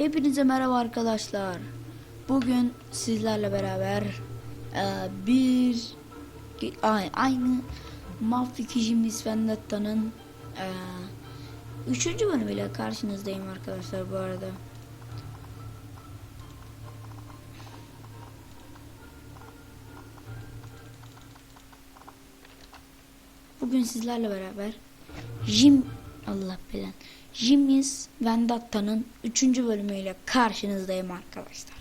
Hepinize merhaba arkadaşlar. Bugün sizlerle beraber e, bir ay- aynı Mafya Kijimiz Vendetta'nın e, üçüncü bölümüyle karşınızdayım arkadaşlar bu arada. Bugün sizlerle beraber Jim Allah bilen Jimmy's Vendetta'nın 3. bölümüyle karşınızdayım arkadaşlar.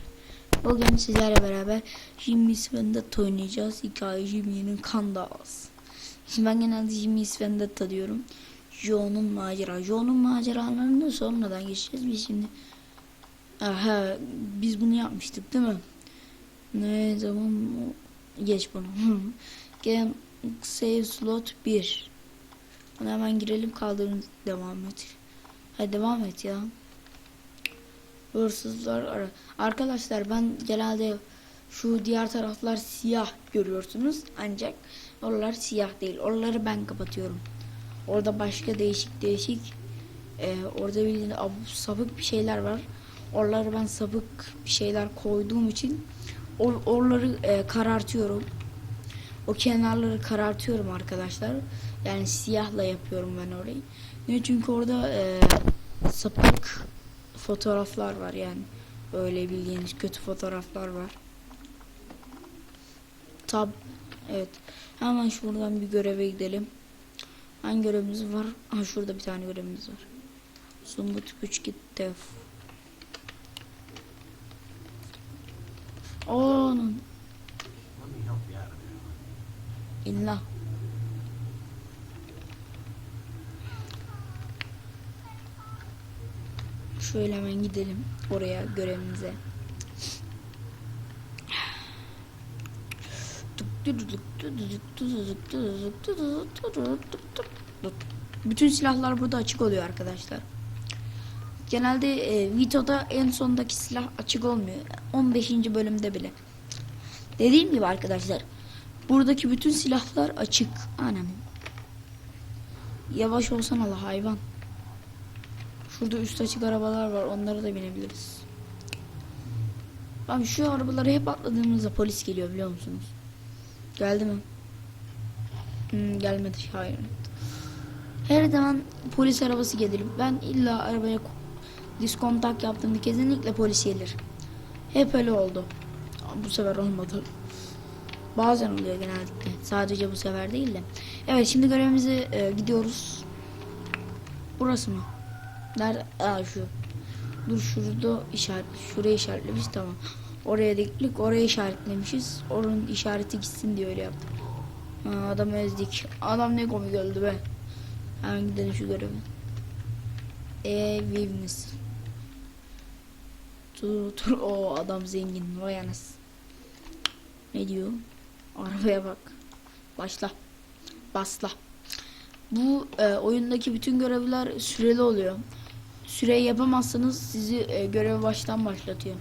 Bugün sizlerle beraber Jimmy's Vendetta oynayacağız. Hikaye Jimmy'nin kan davası. Şimdi ben genelde Jimmy's Vendetta diyorum. Joe'nun macera. Joe'nun maceralarını sonradan geçeceğiz. Biz şimdi Aha, biz bunu yapmıştık değil mi? Ne zaman geç bunu. Game save slot 1. Buna hemen girelim kaldırın devam et. Hadi devam et ya. Hırsızlar ara. Arkadaşlar ben genelde şu diğer taraflar siyah görüyorsunuz. Ancak oralar siyah değil. Oraları ben kapatıyorum. Orada başka değişik değişik e, orada bildiğin sapık bir şeyler var. Oraları ben sapık bir şeyler koyduğum için or, oraları e, karartıyorum. O kenarları karartıyorum arkadaşlar. Yani siyahla yapıyorum ben orayı. Niye? Çünkü orada e, sapık fotoğraflar var yani. Böyle bildiğiniz kötü fotoğraflar var. Tab evet. Hemen şuradan bir göreve gidelim. Hangi görevimiz var? Ha şurada bir tane görevimiz var. Sumbut güç git def. Onun illa. Şöyle hemen gidelim oraya görevimize. Bütün silahlar burada açık oluyor arkadaşlar. Genelde e, Vito'da en sondaki silah açık olmuyor. 15. bölümde bile. Dediğim gibi arkadaşlar. Buradaki bütün silahlar açık. Anam. Yavaş olsan Allah hayvan. Şurada üst açık arabalar var. Onlara da binebiliriz. Abi şu arabaları hep atladığımızda polis geliyor biliyor musunuz? Geldi mi? Hmm, gelmedi. Hayır. Her zaman polis arabası gelir. Ben illa arabaya ko- diskontak yaptığımda kesinlikle polis gelir. Hep öyle oldu. Ama bu sefer olmadı. Bazen oluyor genellikle. Sadece bu sefer değil de. Evet şimdi görevimize e, gidiyoruz. Burası mı? Nerede? Aa şu. Dur şurada işaret. Şuraya işaretlemiş tamam. Oraya diklik oraya işaretlemişiz. Oranın işareti gitsin diye öyle yaptım. Ha, adam ezdik. Adam ne komik öldü be. Hemen gidelim şu göreve. Evimiz. Dur dur. O adam zengin. Vay anasını. Ne diyor? Arabaya bak. Başla. Basla. Bu e, oyundaki bütün görevler süreli oluyor. Süreyi yapamazsanız sizi e, görev baştan başlatıyor.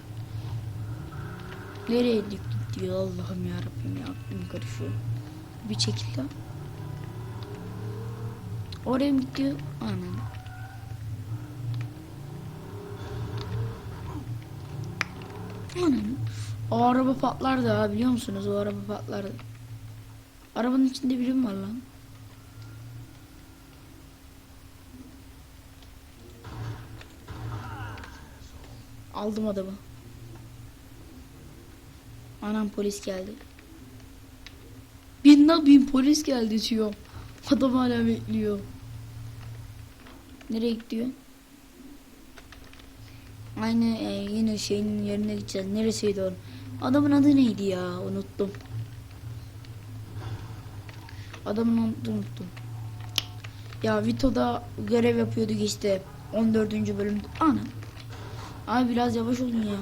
Nereye gittik diyor Allah'ım ya Rabbim ya aklım karışıyor. Bir çekil. Oraya mı gidiyor? Anam. Anam. O araba patlardı ha biliyor musunuz? O araba patlardı. Arabanın içinde biri mi var lan? Aldım adamı. Anam polis geldi. Bin lan bin polis geldi diyor. Adam hala bekliyor. Nereye gidiyor? Aynı e, yine şeyin yerine gideceğiz. Neresiydi o? Adamın adı neydi ya? Unuttum. Adamın adı unuttum. Ya Vito'da görev yapıyorduk işte. 14. bölümde. Ana. Abi biraz yavaş olun ya.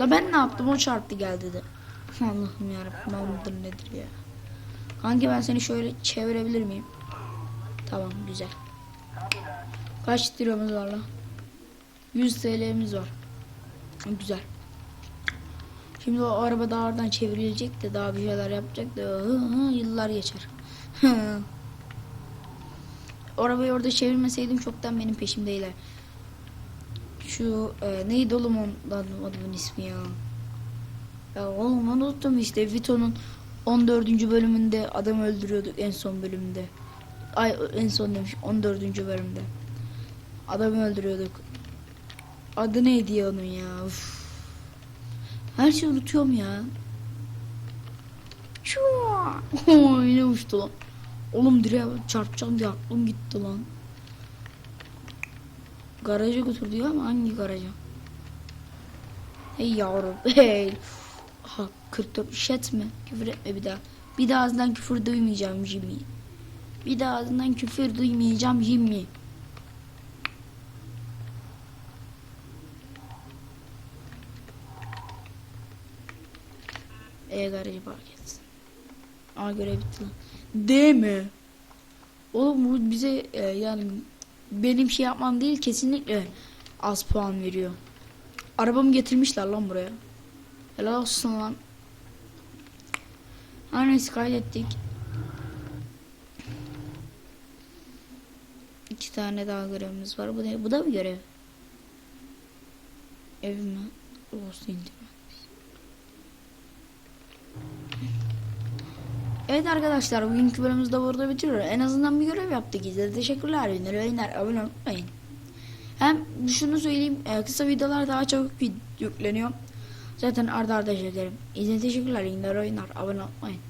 La ben ne yaptım? O çarptı geldi de. Allah'ım yarabbim ben mıdır nedir ya. Kanki ben seni şöyle çevirebilir miyim? Tamam güzel. Kaç liramız var lan? 100 TL'miz var. Güzel. Şimdi o araba daha oradan çevrilecek de daha bir şeyler yapacak da hı hı, yıllar geçer. arabayı orada çevirmeseydim çoktan benim peşimdeyler. Şu e, neydi oğlum ondan adamın ismi ya? Ya oğlum unuttum işte Vito'nun 14. bölümünde adam öldürüyorduk en son bölümde. Ay en son demiş 14. bölümde. Adamı öldürüyorduk. Adı neydi ya onun ya? Uf. Her şeyi unutuyorum ya. Çua! Oy ne uçtu lan. Oğlum direğe çarpacağım diye aklım gitti lan. Garaja götür diyor ama hangi garaja? Hey yavrum hey. Ha 44 şet? Küfür etme bir daha. Bir daha ağzından küfür duymayacağım Jimmy. Bir daha ağzından küfür duymayacağım Jimmy. E garajı park etsin. Aa görev bitti lan. Değil mi? Oğlum bu bize e, yani benim şey yapmam değil kesinlikle az puan veriyor. Arabamı getirmişler lan buraya. Helal olsun lan. Her neyse kaydettik. İki tane daha görevimiz var. Bu da, bu da mı görev? Ev mi? Olsun değil Evet arkadaşlar bugünkü bölümümüzü de burada bitiriyoruz. En azından bir görev yaptık. İzlediğiniz teşekkürler. Ünlü yayınlar. Abone olmayı unutmayın. Hem şunu söyleyeyim. e, Kısa videolar daha çabuk yükleniyor. Zaten arda arda çekerim. İzlediğiniz teşekkürler. Yayınlar. Abone olmayı unutmayın.